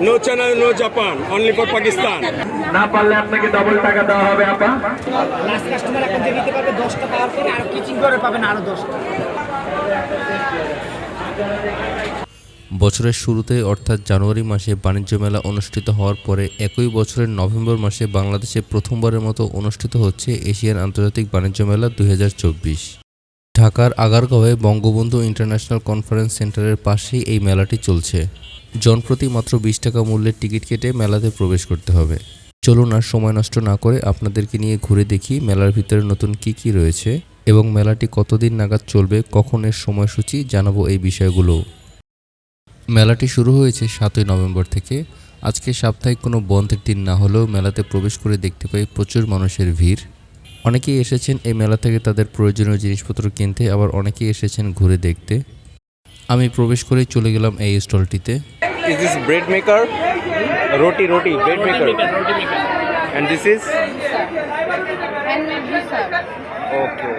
No China, no Japan Only for Pakistan. না পারলে আপনাকে ডবল টাকা দেওয়া হবে আপা। লাস্ট কাস্টমার এখন যে নিতে পারবে দশটা পাওয়ার পরে আর কিচিং করে পাবেন আরও দশটা বছরের শুরুতে অর্থাৎ জানুয়ারি মাসে বাণিজ্য মেলা অনুষ্ঠিত হওয়ার পরে একই বছরের নভেম্বর মাসে বাংলাদেশে প্রথমবারের মতো অনুষ্ঠিত হচ্ছে এশিয়ান আন্তর্জাতিক বাণিজ্য মেলা দুই হাজার চব্বিশ। ঢাকার আগারগাঁওয়ে বঙ্গবন্ধু ইন্টারন্যাশনাল কনফারেন্স সেন্টারের পাশেই এই মেলাটি চলছে। জনপ্রতি মাত্র বিশ টাকা মূল্যের টিকিট কেটে মেলাতে প্রবেশ করতে হবে। চলুন আর সময় নষ্ট না করে আপনাদেরকে নিয়ে ঘুরে দেখি মেলার ভিতরে নতুন কি কি রয়েছে এবং মেলাটি কতদিন নাগাদ চলবে, কখন এর সময়সূচি, জানাব এই বিষয়গুলো মেলাটি শুরু হয়েছে সাতই নভেম্বর থেকে। আজকে সাপ্তাহিক কোনো বন্ধের দিন না হলেও মেলাতে প্রবেশ করে দেখতে পাই প্রচুর মানুষের ভিড়। অনেকেই এসেছেন এই মেলা থেকে তাদের প্রয়োজনীয় জিনিসপত্র কিনতে আবার অনেকেই এসেছেন ঘুরে দেখতে। আমি প্রবেশ করে চলে গেলাম এই স্টলটিতে। Is this bread maker roti roti bread maker and this is okay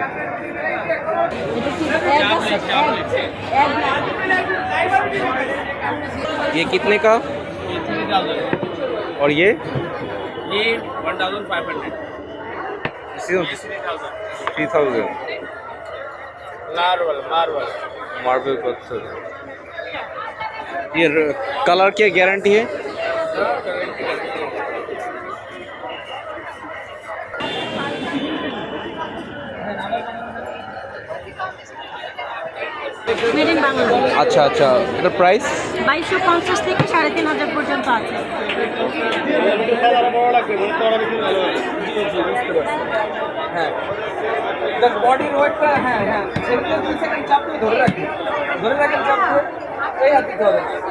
ये कितने का? और ये? ये 1500 maximum three thousand marble marble marble पत्थर ये कलर क्या गारंटी है? আচ্ছা আচ্ছা। এটা প্রাইস বাইশশো পঞ্চাশ থেকে সাড়ে তিন হাজার পর্যন্ত আছে। বডির ওয়েটটা হ্যাঁ হ্যাঁ। সেগুলো দুই সেকেন্ড চাপ দিয়ে ধরে রাখবেন ধরে রাখেন চাপ দিয়ে এই হাত দিতে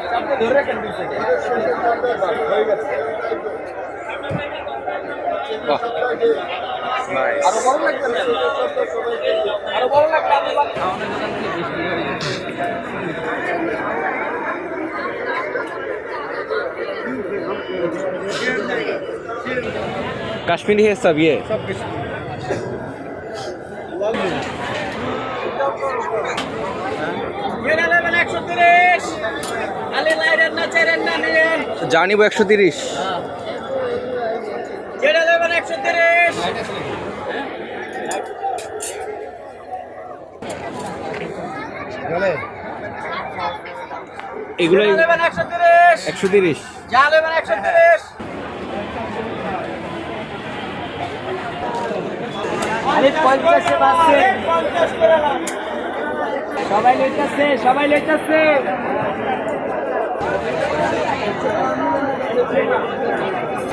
চাপ দিয়ে ধরে রাখেন দুই সেকেন্ড হয়ে গেছে বাহ। নাইস আরো বড় লাগবে না? আরো বড় লাগবে আমি বলি। कश्मीरी है सब ये এটা নেবেন একশো তিরিশ খালি লাইটের না চেরেন না নিয়েন জানিব একশো তিরিশ আরে পঞ্চাশে বাড়ছে সবাই লেটাচ্ছে সবাই লেটাচ্ছে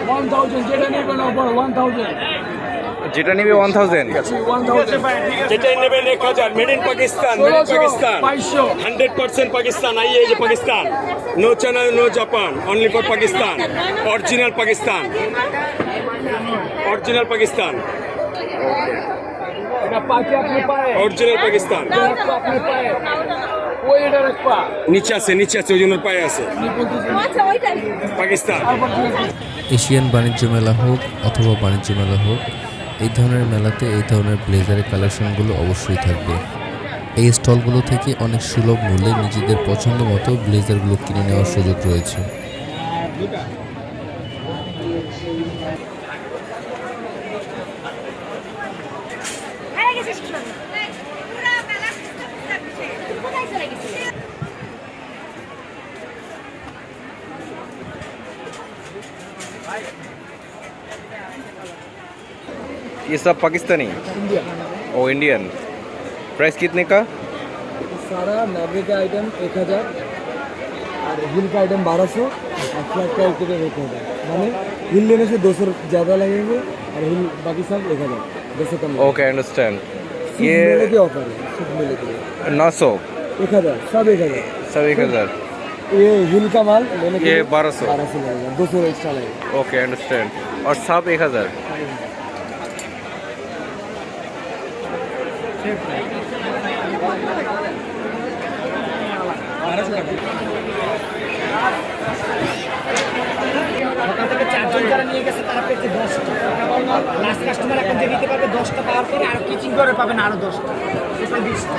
ওয়ান থাউজেন্ড যেটা নেবেন ওপর ওয়ান থাউজেন্ড। যেটা নিবে ওয়ান থাউজেন্ড যেটাই নেবেন এক হাজার made in Pakistan made in Pakistan hundred percent Pakistan আইয়ে যে Pakistan no China no Japan only for Pakistan original Pakistan original Pakistan original Pakistan নিচে আছে নিচে আছে ওই জন্য পায়ে আছে। পাকিস্তান এশিয়ান বাণিজ্য মেলা হোক অথবা বাণিজ্য মেলা হোক এই ধরনের মেলাতে এই ধরনের ব্লেজারের কালেকশনগুলো অবশ্যই থাকবে। এই স্টলগুলো থেকে অনেক সুলভ মূল্যে নিজেদের পছন্দ মতো ব্লেজারগুলো কিনে নেওয়ার সুযোগ রয়েছে। ये सब पाकिस्तानी? ओ इंडियन प्राइस कितने का? सारा नावे का आइटम एक हज़ार और हिल का आइटम बारह सौ और फ्लैट का आइटम एक हज़ार। माने हिल लेने से दो सौ ज़्यादा लगेंगे और हिल बाकी सब एक हज़ार दो सौ कम ओके अंडरस्टैंड ये मेले के ऑफ़र है सिर्फ़ मेले के। नौ सौ। एक हज़ार सब एक हज़ार। सब एक हज़ार। ये हिल का माल लेने के लिए 1200 बारह सौ लगेगा दो सौ एक्स्ट्रा लगेगा। ओके अंडरस्टैंड और सब एक हज़ार। সকাল থেকে চারজন যারা নিয়ে গেছে, তারা পেয়েছে দশটা। লাস্ট কাস্টমার এখন যে পারবে দশটা পাওয়ার পরে, আর কিচিং করে পাবেন আরও দশটা। টোটাল বিশটা।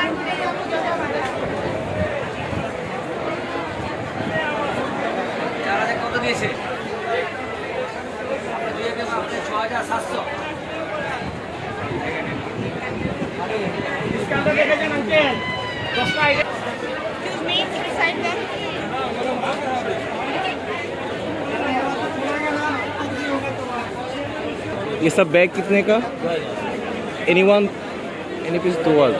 ये सब बैग कितने का एनी वन एनी पीस दो আর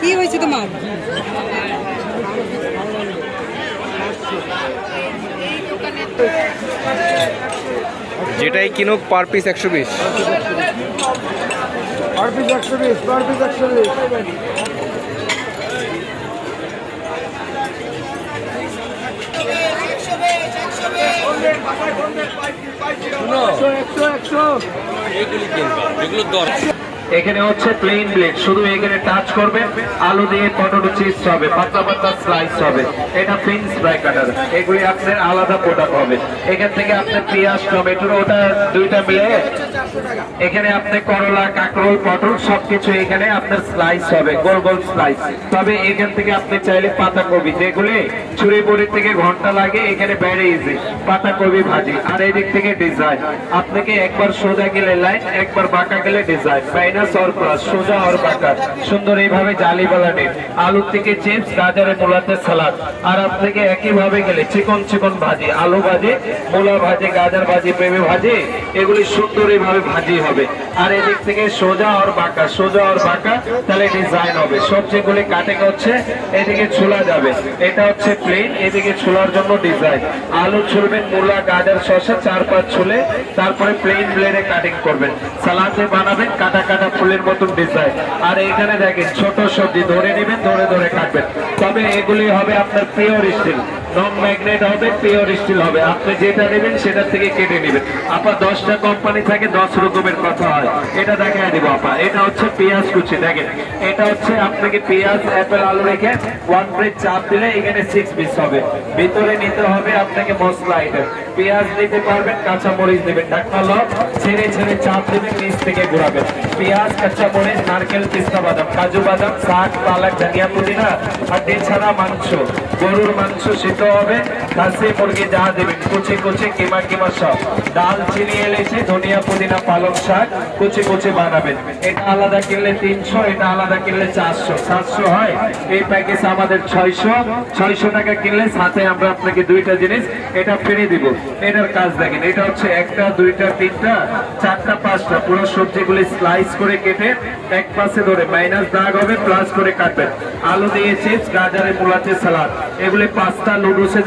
কি হয়েছে তোমার যেটাই কিনুক পার পিস একশো বিশ। পার পিস একশো বিশ পার পিস একশো বিশ। এখানে হচ্ছে প্লেন ব্লেড শুধু এখানে টাচ করবেন আলু দিয়ে পটেটো চিপস হবে, পাতলা পাতলা স্লাইস হবে। এটা ফিন্স ফ্রাই কাটার এগুলি আপনার আলাদা প্রোডাক্ট হবে। এখান থেকে আপনার পেঁয়াজ, টমেটো, ওটা দুইটা মিলে এখানে আপনি করলা, কাঁকরোল, পটল, সবকিছু এখানে আপনার স্লাইস হবে, গোল গোল স্লাইস তবে এখান থেকে আপনি চাইলে পাতাকপি, যেগুলি ছুরি বড়ি থেকে ঘণ্টা লাগে, এখানে বেড়ে ইজি পাতাকপি ভাজি। আর এই দিক থেকে ডিজাইন আপনাকে একবার সোজা গেলে লাইন একবার বাঁকা গেলে ডিজাইন মাইনাস অর সোজা সুন্দর এইভাবে জালি থেকে চিপস মূলাতে সালাদ। আর একইভাবে গেলে চিকন চিকন ভাজি, আলু ভাজি, মূলা ভাজি, গাজর ভাজি, পেঁপে ভাজি, এগুলি সুন্দর এইভাবে ভাজি হবে। আর থেকে সোজা আর সোজা আর তাহলে ডিজাইন হবে। কাটিং হচ্ছে, এদিকে ছোলা যাবে। এটা হচ্ছে প্লেন এদিকে ছোলার জন্য ডিজাইন আলু ছুলবেন, মূলা, গাজর, শসা, চার পাঁচ ছুলে, তারপরে প্লেন ব্লেডে কাটিং করবেন। সালাদে বানাবেন, কাটা কাটা ফুলের মতন ডিজাইন আর এখানে দেখেন, ছোট সবজি, ধরে নেবেন, ধরে ধরে কাটবেন। তবে এগুলি হবে আপনার প্রিয় স্টিল নন ম্যাগনেট হবে পিওর স্টিল হবে। আপনি যেটা নেবেন সেটা থেকে কেটে নেবেন। আপা, দশটা কোম্পানি থাকে, দশ রকমের কথা হয়। এটা দেখাই দিব আপা। এটা হচ্ছে পেঁয়াজ কুচি, দেখেন। এটা হচ্ছে আপনাকে পেঁয়াজ অ্যাপেল আলু রেখে ওয়ান প্লেট চাপ দিলে এখানে সিক্স পিস হবে। ভিতরে নিতে হবে আপনাকে মশলা আইটেম পেঁয়াজ দিতে পারবেন কাঁচা মরিচ দেবেন ঢাকনা লব ছেড়ে ছেড়ে চাপ দেবেন নিচ থেকে ঘোরাবেন। পেঁয়াজ কাঁচা মরিচ নারকেল পিস্তা বাদাম, কাজু বাদাম, শাক, পালক, ধনিয়া পুদিনা আর এছাড়া মাংস, গরুর মাংস সিদ্ধ হবে। খাসি, মুরগি যা দেবেন। কুচি কুচি, কিমা কিমা সব। ডাল চিনি এলেছে ধনিয়া, পুদিনা, পালং শাক, কুচি কুচি বানাবেন। এটা আলাদা কিনলে তিনশো, এটা আলাদা কিনলে চারশো। সাতশো হয়। এই প্যাকেজ আমাদের ছয়শো। ছয়শো টাকা কিনলে সাথে আমরা আপনাকে দুইটা জিনিস এটা ফিরে দিব। এটার কাজ দেখেন, এটা হচ্ছে একটা, দুইটা, তিনটা, চারটা, পাঁচটা। পুরো সবজিগুলি স্লাইস করে কেটে এক পাশে ধরে মাইনাস দাগ হবে প্লাস করে কাটবেন। আলু দিয়ে চিপস গাজরে, মুলাতে সালাদ এগুলি পাঁচটা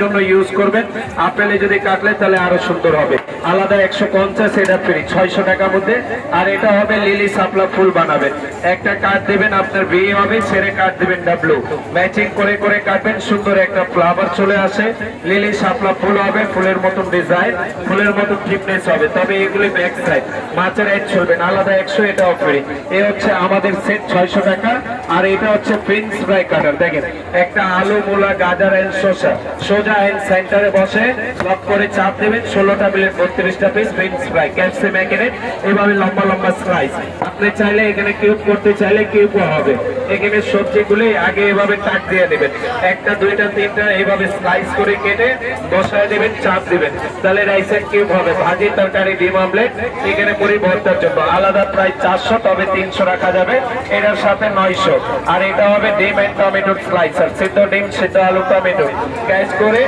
জন্য ইউজ করবেন। আপেলে যদি কাটলে তাহলে আরও সুন্দর হবে। আলাদা একশো পঞ্চাশ, এটা ফ্রি ছয়শো টাকার মধ্যে। আর এটা হবে লিলি সাপলা ফুল বানাবেন একটা কাঠ দেবেন আপনার বিয়ে হবে ছেড়ে কাঠ দেবেন ডাবলু ম্যাচিং করে করে কাটবেন, সুন্দর একটা ফ্লাওয়ার চলে আসে। লিলি সাপলা ফুল হবে, ফুলের মতন ডিজাইন ফুলের মতন ফিটনেস হবে। তবে এগুলি ব্যাক সাইড মাছের এড চলবেন আলাদা একশো, এটাও ফ্রি এ হচ্ছে আমাদের সেট ছয়শো টাকা। আর এটা হচ্ছে প্রিন্স ফ্রাই কাটার দেখেন। একটা আলু, মূলা, গাজর এন্ড শসা। সোজা এন্ড সেন্টারে বসে লক করে চাপ দেবেন, ষোলোটা প্লেট বত্রিশটা পিস প্রিন্স ফ্রাই ক্যাপসিম এখানে এভাবে লম্বা লম্বা স্লাইস আপনি চাইলে এখানে কিউব করতে চাইলে কিউব হবে। এখানে সবজিগুলি আগে এভাবে টাক দিয়ে নেবেন। একটা, দুইটা, তিনটা এভাবে স্লাইস করে কেটে বসায় দেবেন চাপ দিবেন। তাহলে রাইসের কিউব হবে। ভাজি তরকারি, ডিম আমলেট এখানে পুরি ভর্তার জন্য। আলাদা প্রায় চারশো, তবে তিনশো রাখা যাবে। এটার সাথে নয়শো। আর এটা হবে ডিম অ্যান্ড টমেটোর স্লাইসার সিদ্ধ ডিম, সিদ্ধ আলু টমেটো গ্যাস করে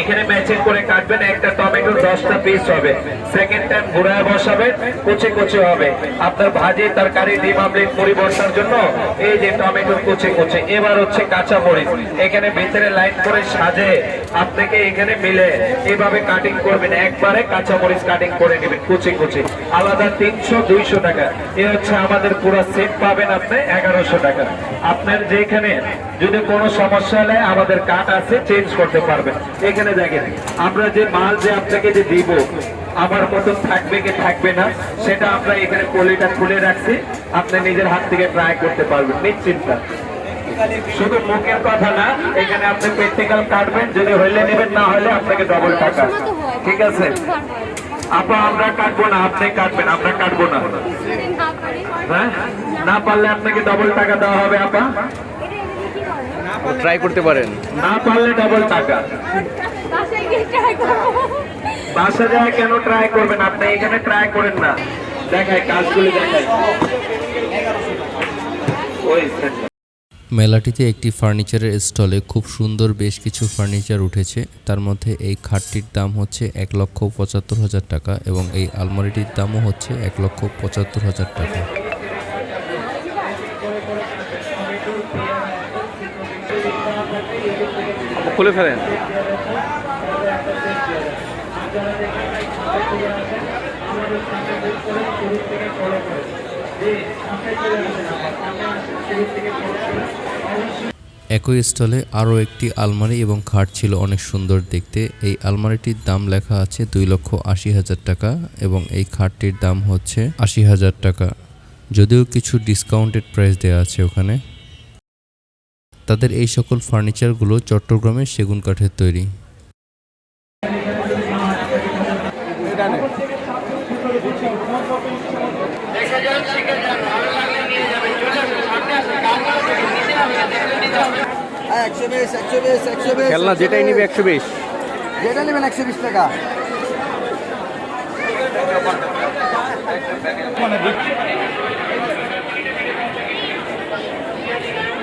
এখানে ম্যাচিং করে কাটবেন একটা টমেটো দশটা পিস হবে। সেকেন্ড টাইম ঘুরায় বসাবেন, কুচি কুচি হবে। আপনার ভাজি, তরকারি, ডিম, আমলেট মুড়ি বসার জন্য এই যে টমেটো কুচি কুচি। এবার হচ্ছে কাঁচা মরিচ। এখানে ভিতরে লাইন করে সাজে আপনাকে এখানে মিলে এভাবে কাটিং করবেন। একবারে কাঁচা মরিচ কাটিং করে নেবেন কুচি কুচি। আলাদা তিনশো, দুইশো টাকা। এ হচ্ছে আমাদের পুরো সেট পাবেন আপনি এগারোশো টাকা। আপনার যেখানে যদি কোনো সমস্যা হলে আমাদের কাঠ আছে চেঞ্জ করতে পারবেন। এখানে দেখেন আমরা যে মাল যে আপনাকে যে দিব আমার মতন থাকবে কি থাকবে না সেটা আমরা এখানে পলিটা খুলে রাখছি। আপনি নিজের হাত থেকে ট্রাই করতে পারবেন নিশ্চিন্তা। শুধু মুখের কথা না এখানে আপনি প্র্যাকটিক্যাল কাটবেন যদি হইলে নেবেন না হলে আপনাকে ডবল টাকা। ঠিক আছে? আপা আমরা কাটবো না আপনি কাটবেন আমরা কাটবো না। হ্যাঁ? না পারলে আপনাকে ডবল টাকা দেওয়া হবে আপা। ট্রাই করতে পারেন। না পারলে ডবল টাকা। বাসা যায় কেন ট্রাই করবেন? আপনি এখানে ট্রাই করেন না। দেখাই কাজগুলি দেখাই। ওই মেলাটিতে একটি ফার্নিচারের স্টলে খুব সুন্দর বেশ কিছু ফার্নিচার উঠেছে। তার মধ্যে এই খাটটির দাম হচ্ছে এক লক্ষ পঁচাত্তর হাজার টাকা এবং এই আলমারিটির দামও হচ্ছে এক লক্ষ পঁচাত্তর হাজার টাকা। খুলে ফেলেন। একই স্টলে আরও একটি আলমারি এবং খাট ছিল অনেক সুন্দর দেখতে। এই আলমারিটির দাম লেখা আছে দুই লক্ষ আশি হাজার টাকা এবং এই খাটটির দাম হচ্ছে আশি হাজার টাকা। যদিও কিছু ডিসকাউন্টেড প্রাইস দেওয়া আছে ওখানে। তাদের এই সকল ফার্নিচারগুলো চট্টগ্রামের সেগুন কাঠের তৈরি। একশো বিশ একশো বিশ একশো বিশ খেলনা যেটাই নিবে একশো বিশ। যেটা নেবেন একশো বিশ টাকা এটা কাজের শুধু এইটা এই যে এই যে টাকা বাস থাকবে ম্যাজিক করলে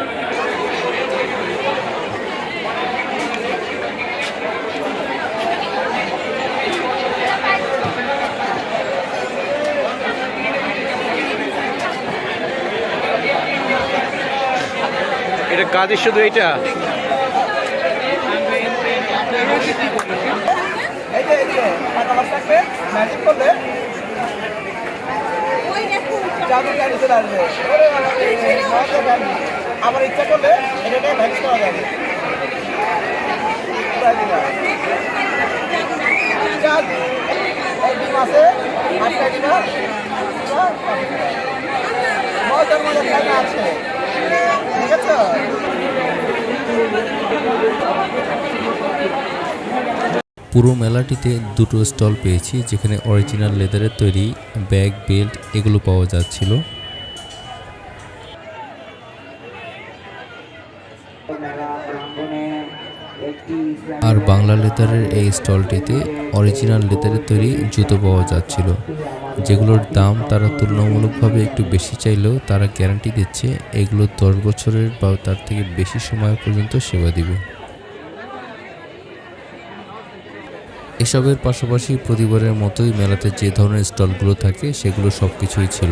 চাবি গাড়ি চলে আসবে ওরে বাবা রে, মজা গাড়ি। আমার ইচ্ছা করলে এটাকে ভ্যাক্স করা যাবে পুরা দিবা। চার, এই ডিম আছে আছে পুরো মেলাটিতে দুটো স্টল পেয়েছি যেখানে অরিজিনাল লেদারের তৈরি ব্যাগ বেল্ট এগুলো পাওয়া যাচ্ছিল। আর বাংলা লেদারের এই স্টলটিতে অরিজিনাল লেদারের তৈরি জুতো পাওয়া যাচ্ছিল। যেগুলোর দাম তারা তুলনামূলকভাবে একটু বেশি চাইলেও তারা গ্যারান্টি দিচ্ছে এগুলো দশ বছরের বা তার থেকে বেশি সময় পর্যন্ত সেবা দিবে। এসবের পাশাপাশি প্রতিবারের মতোই মেলাতে যে ধরনের স্টলগুলো থাকে সেগুলো সব কিছুই ছিল।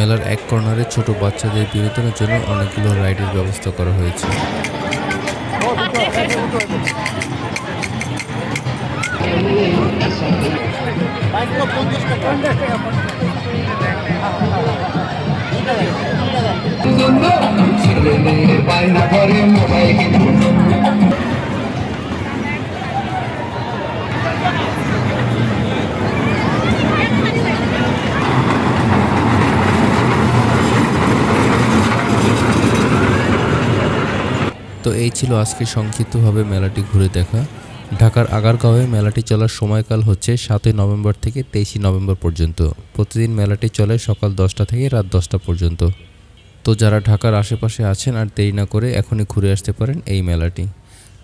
মেলার এক কর্নারে ছোট বাচ্চাদের বিনোদনের জন্য অনেকগুলো রাইডের ব্যবস্থা করা হয়েছে। তো এই ছিল আজকে সংক্ষিপ্তভাবে মেলাটি ঘুরে দেখা। ঢাকার আগারগাঁওয়ে মেলাটি চলার সময়কাল হচ্ছে সাতই নভেম্বর থেকে তেইশে নভেম্বর পর্যন্ত। প্রতিদিন মেলাটি চলে সকাল দশটা থেকে রাত দশটা পর্যন্ত। তো যারা ঢাকার আশেপাশে আছেন আর দেরি না করে এখনই ঘুরে আসতে পারেন এই মেলাটি।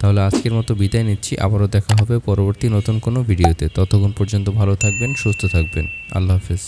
তাহলে আজকের মতো বিদায় নিচ্ছি। আবারও দেখা হবে পরবর্তী নতুন কোনো ভিডিওতে। ততক্ষণ পর্যন্ত ভালো থাকবেন, সুস্থ থাকবেন। আল্লাহ হাফেজ।